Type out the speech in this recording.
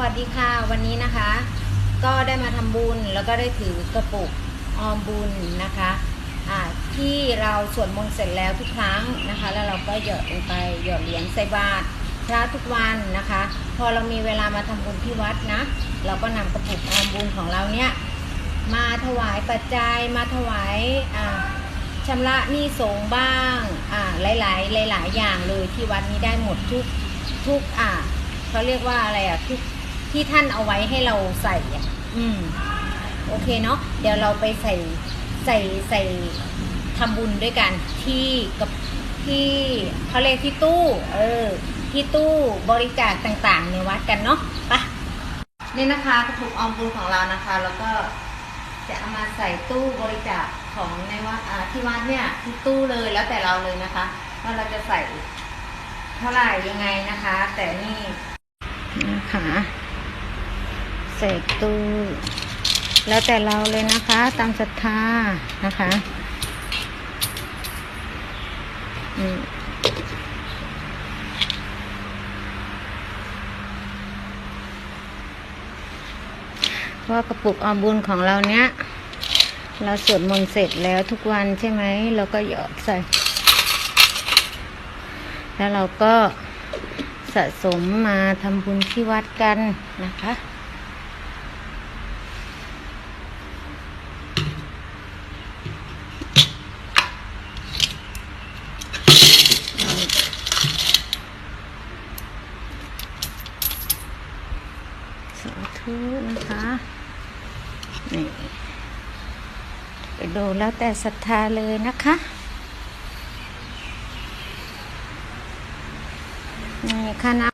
วัสดีค่ะ วันนี้นะคะ ก็ได้มาทำบุญแล้วก็ได้ถือกระปุกออมบุญนะคะอ่าที่เราสวดมนต์เสร็จแล้วทุกครั้งนะคะ แล้วเราก็หยอดลงไปหยอดเหรียญใส่บาตรพระทุกวันนะคะ พอเรามีเวลามาทำบุญที่วัดนะ เราก็นำกระปุกออมบุญของเราเนี่ยมาถวายปัจจัยมาถวายอ่าชำระหนี้สงบ้างอ่าหลายๆหลายๆอย่างเลยที่วัดนี้ได้หมดทุกทุกอ่าเขาเรียกว่าอะไรอะที่ ที่ท่านเอาไว้ให้เราใส่อะอืม โอเคเนาะเดี๋ยวเราไปใส่ใส่ใส่ทำบุญด้วยกันที่กับที่เขาเรียกที่ตู้ เออ ที่ตู้บริจาคต่างๆ ในวัดกันเนาะไปะนี่นะคะกระปุกออมบุญของเรานะคะ แล้วก็จะเอามาใส่ตู้บริจาคของในวัดที่วัดเนี่ยที่ตู้เลยแล้วแต่เราเลยนะคะว่าเราจะใส่เท่าไหร่ยังไงนะคะ แต่นี่นะคะ เศษตู้แล้วแต่เราเลยนะคะ ตามศรัทธานะคะเพราะกระปุกออมบุญของเราเนี้ย เราสวดมนต์เสร็จแล้วทุกวันใช่ไหมเราก็หยอดใส่ แล้วเราก็สะสมมาทำบุญที่วัดกันนะคะ สาธุนะคะนี่ไปดูแล้วแต่ศรัทธาเลยนะคะนี่ค่าน้